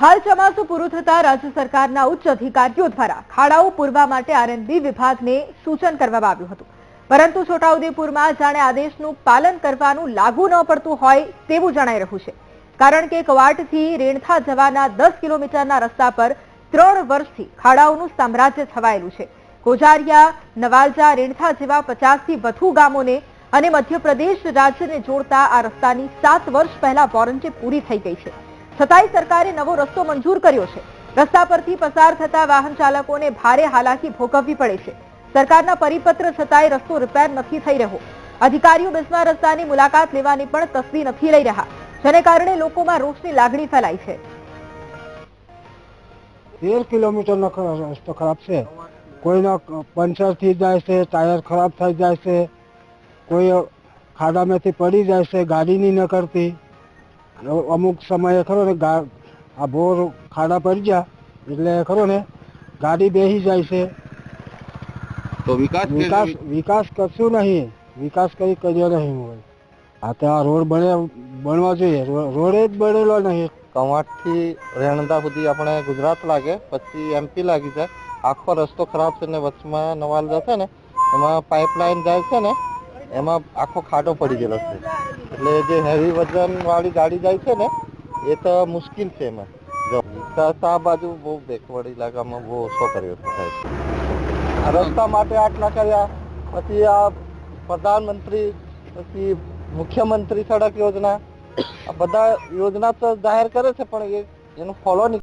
હાલ ચોમાસું પૂરું થતા રાજ્ય સરકારના ઉચ્ચ અધિકારીઓ દ્વારા ખાડાઓ પૂરવા માટે આરએનબી વિભાગને સૂચન કરવામાં આવ્યું હતું. પરંતુ છોટાઉદેપુરમાં જાણે આદેશનું પાલન કરવાનું લાગુ ન પડતું હોય તેવું જણાઈ રહ્યું છે. કારણ કે કવાટથી રેણથા જવાના દસ કિલોમીટરના રસ્તા પર ત્રણ વર્ષથી ખાડાઓનું સામ્રાજ્ય છવાયેલું છે. કોજારિયા, નવાલજા, રેણથા જેવા પચાસથી વધુ ગામોને અને મધ્યપ્રદેશ રાજ્યને જોડતા આ રસ્તાની સાત વર્ષ પહેલા વોરંટી પૂરી થઈ ગઈ છે. છતાંય સરકારે નવો રસ્તો મંજૂર કર્યો છે. રસ્તા પરથી પસાર થતા વાહન ચાલકોને ભારે હાલાકી ભોગવવી પડે છે. સરકારના પરિપત્ર છતાંય રસ્તો રિપેર નથી થઈ રહ્યો. અધિકારીઓ બિસ્મા રસ્તાની મુલાકાત લેવાની પણ તસદી નથી લઈ રહ્યા, જેને કારણે લોકોમાં રોષની લાગણી ફેલાઈ છે. તેર કિલોમીટરનો નો રસ્તો ખરાબ છે. કોઈનો પંચર થઈ જાય છે, ટાયર ખરાબ થઈ જાય છે, કોઈ ખાડામાંથી પડી જાય છે ગાડી નહીં નીકળતી અમુક સમયે ખરો ને આ બોર ખાડા પડી ગયા એટલે ખરો ને ગાડી બેસી જાય છે. તો વિકાસ વિકાસ વિકાસ કરશું નહીં. વિકાસ કઈ કર્યો નહીં હોય. આ તો આ રોડ બને બનવા જોઈએ. રોડે જ બનેલો નહીં. કવાંટથી રેણંદા સુધી આપણે ગુજરાત લાગે પછી એમપી લાગી જાય. આખો રસ્તો ખરાબ છે ને વચમાં નવાલ જશે ને એમાં પાઇપલાઇન જાય છે ને એમાં આખો ખાડો પડી ગયેલો છે. એટલે જે હેવી વજન વાળી ગાડી જાય છે ને, એ તો મુશ્કેલ છે એમાં. આ બાજુ બહુ બેકવર્ડ ઇલાકામાં બહુ ઓછો કર્યો છે રસ્તા માટે આટલા કર્યા, પછી આ પ્રધાનમંત્રી, પછી મુખ્યમંત્રી સડક યોજના, આ બધા યોજના તો જાહેર કરે છે, પણ એનું ફોલો નહીં